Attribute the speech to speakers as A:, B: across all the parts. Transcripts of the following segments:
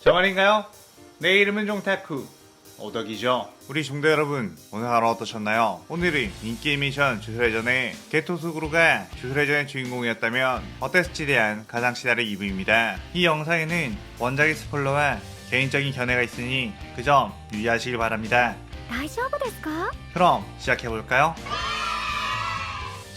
A: 저 말인가요? 내 이름은 종타쿠 오덕이죠 우리 중대 여러분 오늘 하루 어떠셨나요? 오늘은 인기 미션 주술회전의 게토스구루가 주술회전의 주인공이었다면 어땠을지 대한 가상 시나리오 2부입니다 이 영상에는 원작의 스포일러와 개인적인 견해가 있으니 그 점 유의하시길 바랍니다
B: 大丈夫ですか
A: 그럼 시작해볼까요?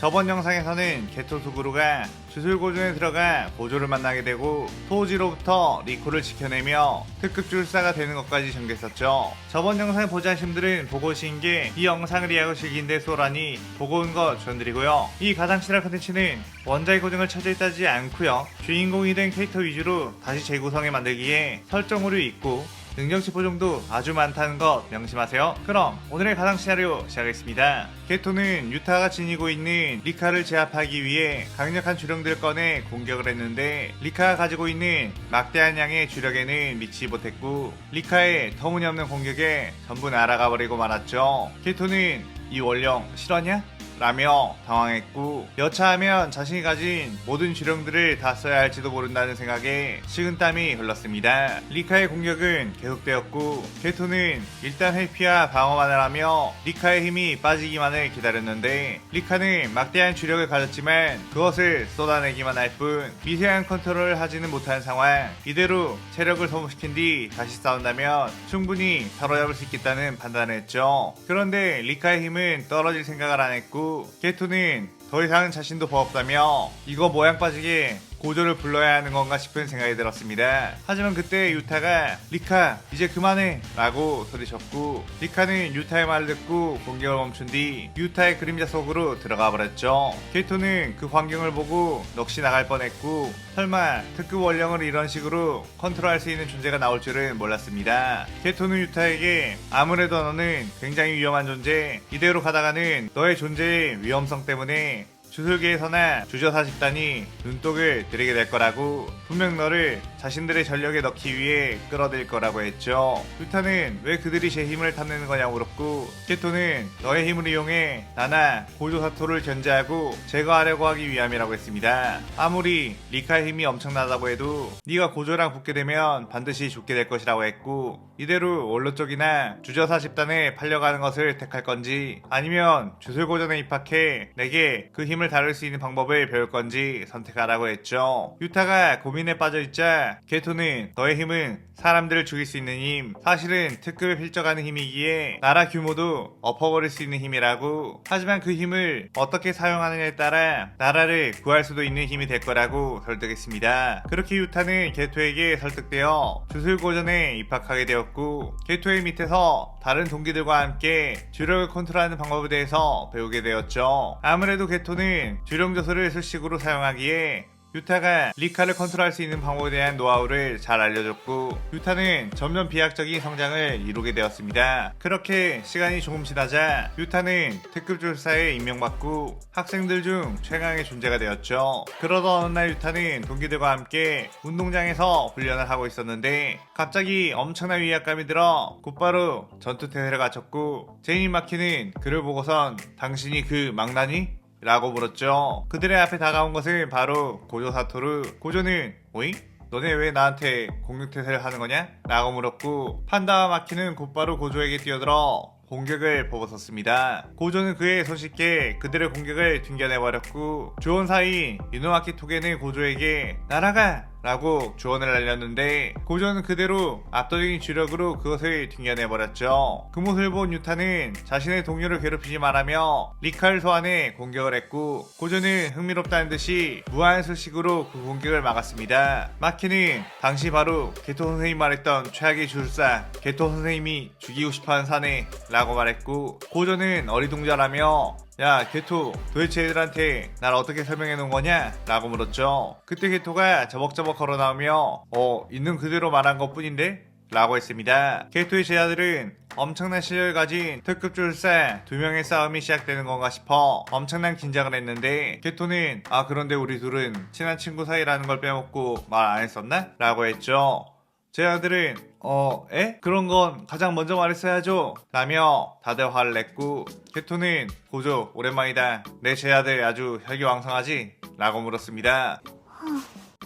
A: 저번 영상에서는 게토스구루가 주술고전에 들어가 고조를 만나게 되고 토우지로부터 리코를 지켜내며 특급 줄사가 되는 것까지 전개했었죠. 저번 영상을 보지 않으신 분들은 보고 오신 게 이 영상을 이해하고 즐긴데 쏘라니 보고 온 거 추천드리고요. 이 가상실화 컨텐츠는 원작의 고정을 찾아있다지 않고요. 주인공이 된 캐릭터 위주로 다시 재구성해 만들기에 설정으로 있고 능력치 보정도 아주 많다는 것 명심하세요. 그럼 오늘의 가상 시나리오 시작하겠습니다. 게토는 유타가 지니고 있는 리카를 제압하기 위해 강력한 주령들을 꺼내 공격을 했는데 리카가 가지고 있는 막대한 양의 주력에는 미치지 못했고 리카의 터무니없는 공격에 전부 날아가 버리고 말았죠. 게토는 이 원령 실화냐? 라며 당황했고 여차하면 자신이 가진 모든 주령들을 다 써야 할지도 모른다는 생각에 식은땀이 흘렀습니다. 리카의 공격은 계속되었고 게토는 일단 회피와 방어만을 하며 리카의 힘이 빠지기만을 기다렸는데 리카는 막대한 주력을 가졌지만 그것을 쏟아내기만 할 뿐 미세한 컨트롤을 하지는 못한 상황 이대로 체력을 소모시킨 뒤 다시 싸운다면 충분히 사로잡을 수 있겠다는 판단을 했죠. 그런데 리카의 힘은 떨어질 생각을 안 했고 게토는 더 이상 자신도 버겁다며 이거 모양 빠지게 고조를 불러야 하는 건가 싶은 생각이 들었습니다. 하지만 그때 유타가 리카 이제 그만해 라고 소리쳤고 리카는 유타의 말을 듣고 공격을 멈춘 뒤 유타의 그림자 속으로 들어가 버렸죠. 게토는 그 광경을 보고 넋이 나갈 뻔했고 설마 특급 원령을 이런 식으로 컨트롤할 수 있는 존재가 나올 줄은 몰랐습니다. 게토는 유타에게 아무래도 너는 굉장히 위험한 존재 이대로 가다가는 너의 존재의 위험성 때문에 주술계에서나 주저사 집단이 눈독을 들이게 될 거라고 분명 너를 자신들의 전력에 넣기 위해 끌어들일 거라고 했죠. 유타는 왜 그들이 제 힘을 탐내는 거냐고 물었고 케토는 너의 힘을 이용해 나나 고조사토를 견제하고 제거하려고 하기 위함이라고 했습니다. 아무리 리카의 힘이 엄청나다고 해도 네가 고조랑 붙게 되면 반드시 죽게 될 것이라고 했고 이대로 원로 쪽이나 주저사 집단에 팔려가는 것을 택할 건지 아니면 주술고전에 입학해 내게 그 힘을 다룰 수 있는 방법을 배울 건지 선택하라고 했죠. 유타가 고민에 빠져있자 게토는 너의 힘은 사람들을 죽일 수 있는 힘, 사실은 특급을 필적하는 힘이기에 나라 규모도 엎어버릴 수 있는 힘이라고 하지만 그 힘을 어떻게 사용하느냐에 따라 나라를 구할 수도 있는 힘이 될 거라고 설득했습니다. 그렇게 유타는 게토에게 설득되어 주술고전에 입학하게 되었고 게토의 밑에서 다른 동기들과 함께 주력을 컨트롤하는 방법에 대해서 배우게 되었죠. 아무래도 게토는 주령 조서를 수식으로 사용하기에 유타가 리카를 컨트롤할 수 있는 방법에 대한 노하우를 잘 알려줬고 유타는 점점 비약적인 성장을 이루게 되었습니다. 그렇게 시간이 조금 지나자 유타는 특급 조사에 임명받고 학생들 중 최강의 존재가 되었죠. 그러던 어느 날 유타는 동기들과 함께 운동장에서 훈련을 하고 있었는데 갑자기 엄청난 위압감이 들어 곧바로 전투 태세를 갖췄고 제인 마키는 그를 보고선 당신이 그 망나니? 라고 물었죠. 그들의 앞에 다가온 것은 바로 고조 사토르. 고조는 오잉? 너네 왜 나한테 공격태세를 하는 거냐? 라고 물었고 판다와 마키는 곧바로 고조에게 뛰어들어 공격을 보고섰습니다. 고조는 그의 손쉽게 그들의 공격을 튕겨내버렸고 조언 사이 유노마키 토게는 고조에게 날아가! 라고 조언을 날렸는데 고조는 그대로 압도적인 주력으로 그것을 튕겨내버렸죠. 그 모습을 본 유타는 자신의 동료를 괴롭히지 말라며 리카를 소환해 공격을 했고 고조는 흥미롭다는 듯이 무한 수식으로 그 공격을 막았습니다. 마키는 당시 바로 게토 선생님 말했던 최악의 주술사 게토 선생님이 죽이고 싶어하는 사내 라고 말했고 고조는 어리둥절하며 야 게토 도대체 애들한테 날 어떻게 설명해 놓은 거냐? 라고 물었죠 그때 게토가 저벅저벅 걸어 나오며 어 있는 그대로 말한 것 뿐인데? 라고 했습니다 게토의 제자들은 엄청난 실력을 가진 특급 줄사 두 명의 싸움이 시작되는 건가 싶어 엄청난 긴장을 했는데 게토는 아 그런데 우리 둘은 친한 친구 사이라는 걸 빼먹고 말 안 했었나? 라고 했죠 제 아들은 어, 에? 그런 건 가장 먼저 말했어야죠. 라며 다들 화를 냈고 케토는 고조 오랜만이다. 내 제 아들 아주 혈기왕성하지? 라고 물었습니다.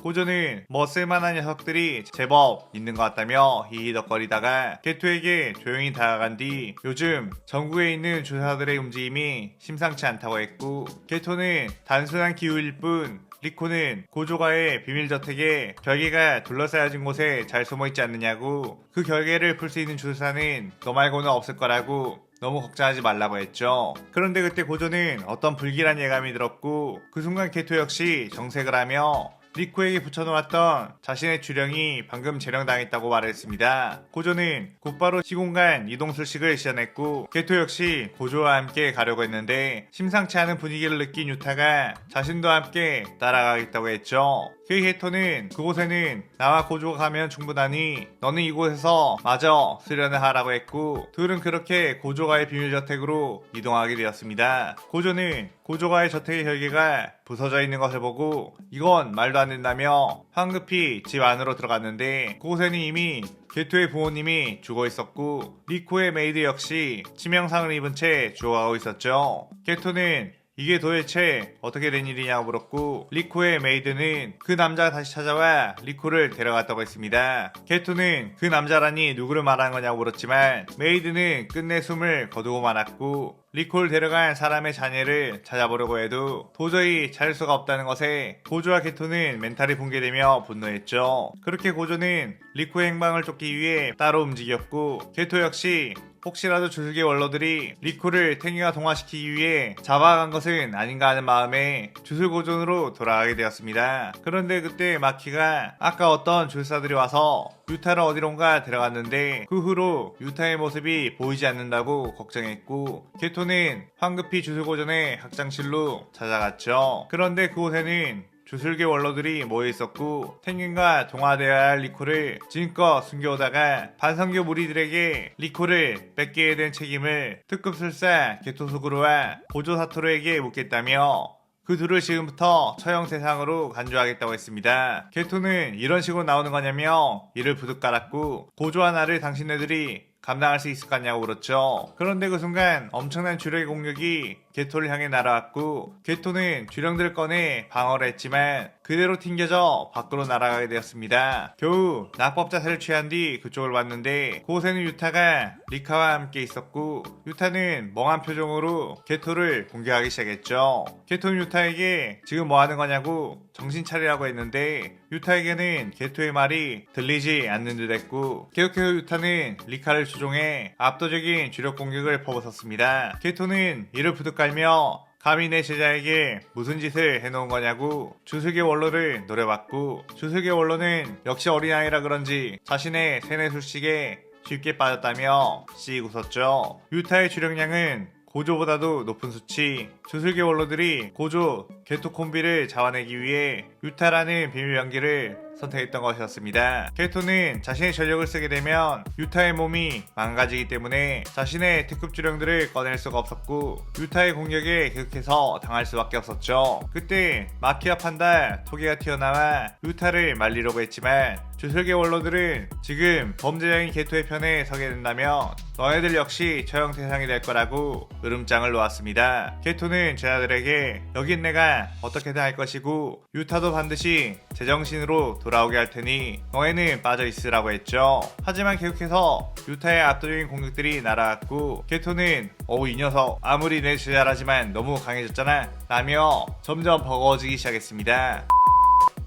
A: 고조는 뭐 쓸만한 녀석들이 제법 있는 것 같다며 히히덕거리다가 게토에게 조용히 다가간 뒤 요즘 전국에 있는 주사들의 움직임이 심상치 않다고 했고 게토는 단순한 기후일 뿐 리코는 고조가의 비밀 저택에 결계가 둘러싸여진 곳에 잘 숨어 있지 않느냐고 그 결계를 풀 수 있는 주사는 너 말고는 없을 거라고 너무 걱정하지 말라고 했죠. 그런데 그때 고조는 어떤 불길한 예감이 들었고 그 순간 게토 역시 정색을 하며 리코에게 붙여놓았던 자신의 주령이 방금 재령당했다고 말했습니다. 고조는 곧바로 시공간 이동 술식을 시전했고 게토 역시 고조와 함께 가려고 했는데 심상치 않은 분위기를 느낀 유타가 자신도 함께 따라가겠다고 했죠. 그 게토는 그곳에는 나와 고조가 가면 충분하니 너는 이곳에서 마저 수련을 하라고 했고 둘은 그렇게 고조가의 비밀저택으로 이동하게 되었습니다. 고조는 고조가의 저택의 결계가 부서져 있는 것을 보고 이건 말도 안 된다며 황급히 집 안으로 들어갔는데 그곳에는 이미 게토의 부모님이 죽어 있었고 리코의 메이드 역시 치명상을 입은 채 죽어가고 있었죠. 게토는 이게 도대체 어떻게 된 일이냐고 물었고 리코의 메이드는 그 남자가 다시 찾아와 리코를 데려갔다고 했습니다. 게토는 그 남자라니 누구를 말하는 거냐고 물었지만 메이드는 끝내 숨을 거두고 말았고 리코를 데려간 사람의 자녀를 찾아보려고 해도 도저히 찾을 수가 없다는 것에 고조와 게토는 멘탈이 붕괴되며 분노했죠. 그렇게 고조는 리코의 행방을 쫓기 위해 따로 움직였고 게토 역시 혹시라도 주술계 원로들이 리코를 탱이가 동화시키기 위해 잡아간 것은 아닌가 하는 마음에 주술 고전으로 돌아가게 되었습니다. 그런데 그때 마키가 아까 어떤 줄사들이 와서 유타를 어디론가 데려갔는데 그 후로 유타의 모습이 보이지 않는다고 걱정했고 게토는 황급히 주술고전의 학장실로 찾아갔죠. 그런데 그곳에는 주술계 원로들이 모여 있었고 탱균과 동화되어야 할 리코를 지금껏 숨겨오다가 반성교 무리들에게 리코를 뺏게 된 책임을 특급술사 게토소구루와 고조 사토루에게 묻겠다며 그 둘을 지금부터 처형 세상으로 간주하겠다고 했습니다. 게토는 이런 식으로 나오는 거냐며 이를 부득 깔았고 고조와 나를 당신네들이 감당할 수 있을 것 같냐고 물었죠. 그런데 그 순간 엄청난 주력의 공격이 게토를 향해 날아왔고 게토는 주령들을 꺼내 방어를 했지만 그대로 튕겨져 밖으로 날아가게 되었습니다. 겨우 낙법 자세를 취한 뒤 그쪽을 왔는데 그곳에는 유타가 리카와 함께 있었고 유타는 멍한 표정으로 게토를 공격하기 시작했죠. 게토는 유타에게 지금 뭐 하는 거냐고 정신 차리라고 했는데 유타에게는 게토의 말이 들리지 않는 듯 했고 계속해서 유타는 리카를 추종해 압도적인 주력 공격을 퍼붓었습니다. 게토는 이를 부득 깔며 감히 내 제자에게 무슨 짓을 해놓은 거냐고 주술계 원로를 노려봤고 주술계 원로는 역시 어린아이라 그런지 자신의 세뇌술식에 쉽게 빠졌다며 씩 웃었죠. 유타의 주력량은 고조보다도 높은 수치 주술계 원로들이 고조 게토 콤비를 잡아내기 위해 유타라는 비밀 연기를 선택했던 것이었습니다. 게토는 자신의 전력을 쓰게 되면 유타의 몸이 망가지기 때문에 자신의 특급 주령들을 꺼낼 수가 없었고 유타의 공격에 계속해서 당할 수밖에 없었죠. 그때 마키아 판다 토기가 튀어나와 유타를 말리려고 했지만 주술계 원로들은 지금 범죄자인 게토의 편에 서게 된다면 너희들 역시 처형 대상이 될 거라고 으름장을 놓았습니다. 게토는 제자들에게 여긴 내가 어떻게든 할 것이고 유타도 반드시 제정신으로 돌아오게 할 테니 너희는 빠져 있으라고 했죠. 하지만 계속해서 유타의 압도적인 공격들이 날아왔고 게토는 어우 이 녀석 아무리 내 제자라지만 너무 강해졌잖아 라며 점점 버거워지기 시작했습니다.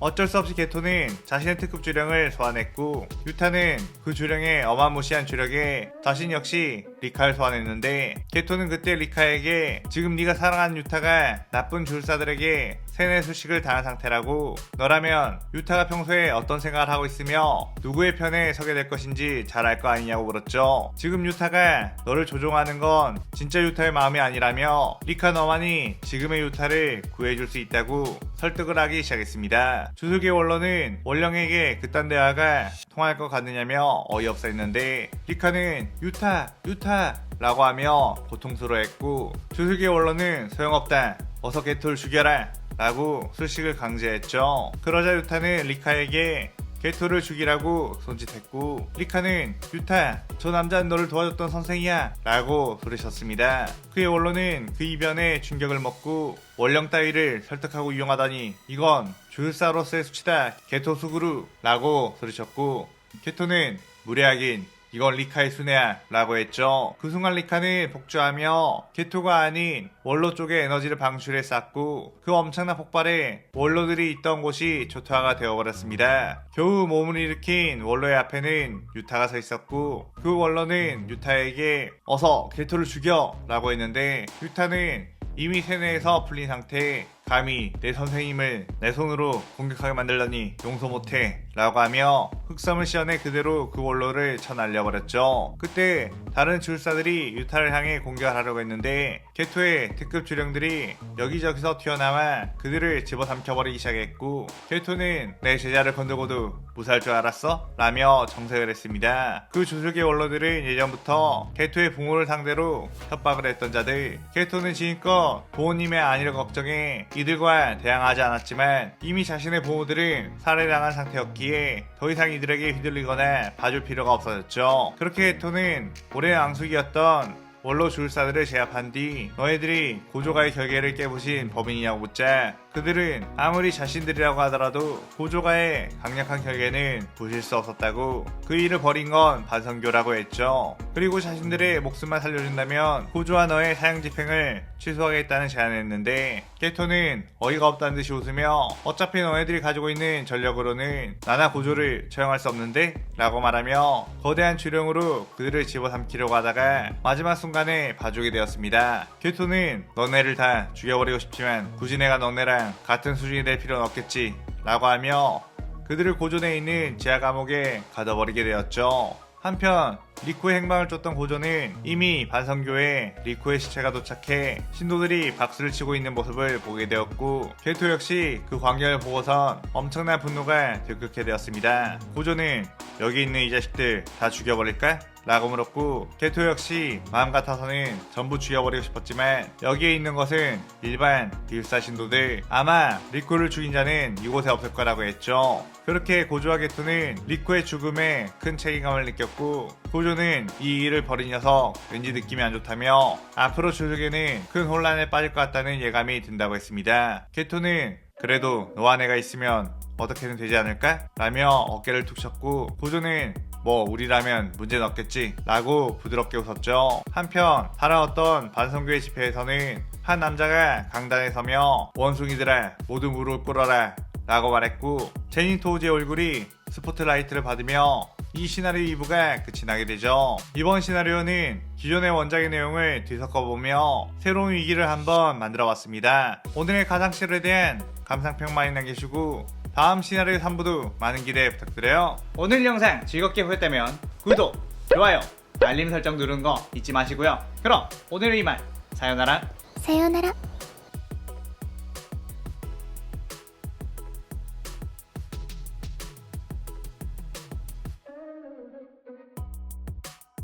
A: 어쩔 수 없이 게토는 자신의 특급 주령을 소환했고 유타는 그 주령의 어마무시한 주력에 자신 역시 리카를 소환했는데 게토는 그때 리카에게 지금 네가 사랑하는 유타가 나쁜 줄사들에게 세뇌 수식을 당한 상태라고 너라면 유타가 평소에 어떤 생각을 하고 있으며 누구의 편에 서게 될 것인지 잘 알 거 아니냐고 물었죠. 지금 유타가 너를 조종하는 건 진짜 유타의 마음이 아니라며 리카 너만이 지금의 유타를 구해줄 수 있다고 설득을 하기 시작했습니다. 주술계 원로는 원령에게 그딴 대화가 통할 것 같느냐며 어이없어 했는데 리카는 유타 유타 라고 하며 고통스러워했고 주술계 원로는 소용없다 어서 개토를 죽여라 라고 술식을 강제했죠. 그러자 유타는 리카에게 게토를 죽이라고 손짓했고 리카는 유타 저 남자는 너를 도와줬던 선생이야 라고 소리쳤습니다. 그의 원로는 그 이변에 충격을 먹고 원령 따위를 설득하고 이용하다니 이건 조율사로서의 수치다 게토 수구루 라고 소리쳤고 게토는 무례하긴 이건 리카의 순애야 라고 했죠. 그 순간 리카는 복주하며 게토가 아닌 원로 쪽의 에너지를 방출해 쌌고 그 엄청난 폭발에 원로들이 있던 곳이 초토화가 되어버렸습니다. 겨우 몸을 일으킨 원로의 앞에는 유타가 서 있었고 그 원로는 유타에게 어서 게토를 죽여 라고 했는데 유타는 이미 세뇌에서 풀린 상태에 감히 내 선생님을 내 손으로 공격하게 만들다니 용서 못해 라고 하며 흑섬을 씌어내 그대로 그 원로를 쳐 날려버렸죠. 그때 다른 줄사들이 유타를 향해 공격하려고 했는데 게토의 특급 주령들이 여기저기서 튀어나와 그들을 집어삼켜버리기 시작했고 게토는 내 제자를 건들고도 무사할 줄 알았어? 라며 정색을 했습니다. 그 주술계 원로들은 예전부터 게토의 부모를 상대로 협박을 했던 자들 게토는 지금껏 부모님의 안위를 걱정해 이들과 대항하지 않았지만 이미 자신의 부모들은 살해당한 상태였기에 더 이상 이들에게 휘둘리거나 봐줄 필요가 없어졌죠. 그렇게 게토는 오랜 앙숙이었던 원로 주술사들을 제압한 뒤 너희들이 고조가의 결계를 깨부신 범인이냐고 묻자 그들은 아무리 자신들이라고 하더라도 고조가의 강력한 결계는 부실 수 없었다고 그 일을 벌인 건 반성교라고 했죠. 그리고 자신들의 목숨만 살려준다면 고조와 너의 사형 집행을 취소하겠다는 제안을 했는데 게토는 어이가 없다는 듯이 웃으며 어차피 너희들이 가지고 있는 전력으로는 나나 고조를 처형할 수 없는데? 라고 말하며 거대한 주령으로 그들을 집어삼키려고 하다가 마지막 순간에 봐주게 되었습니다. 게토는 너네를 다 죽여버리고 싶지만 굳이 내가 너네 랑 같은 수준이 될 필요는 없겠지 라고 하며 그들을 고존에 있는 지하 감옥에 가둬버리게 되었죠. 한편 리코의 행방을 쫓던 고조는 이미 반성교에 리코의 시체가 도착해 신도들이 박수를 치고 있는 모습을 보게 되었고 게토 역시 그 광경을 보고선 엄청난 분노가 들끓게 되었습니다. 고조는 여기 있는 이 자식들 다 죽여버릴까? 라고 물었고 게토 역시 마음 같아서는 전부 죽여버리고 싶었지만 여기에 있는 것은 일반 딜사 신도들 아마 리코를 죽인 자는 이곳에 없을 거라고 했죠. 그렇게 고조와 게토는 리코의 죽음에 큰 책임감을 느꼈고 고조 는 이 일을 벌인 녀석 왠지 느낌이 안 좋다며 앞으로 조조에는 큰 혼란에 빠질 것 같다는 예감이 든다고 했습니다. 게토는 그래도 너와 내가 있으면 어떻게든 되지 않을까? 라며 어깨를 툭 쳤고 고조는 뭐 우리라면 문제는 없겠지 라고 부드럽게 웃었죠. 한편 어떤 반성교회 집회에서는 한 남자가 강단에 서며 원숭이들아 모두 무릎 꿇어라 라고 말했고 제니 토우즈의 얼굴이 스포트라이트를 받으며 이 시나리오 2부가 끝이 그 나게 되죠. 이번 시나리오는 기존의 원작의 내용을 뒤섞어보며 새로운 위기를 한번 만들어봤습니다. 오늘의 가상실에 대한 감상평 많이 남겨주시고 다음 시나리오 3부도 많은 기대 부탁드려요.
B: 오늘 영상 즐겁게 보셨다면 구독, 좋아요, 알림 설정 누른 거 잊지 마시고요. 그럼 오늘은 이만 사요나라
C: 사요나라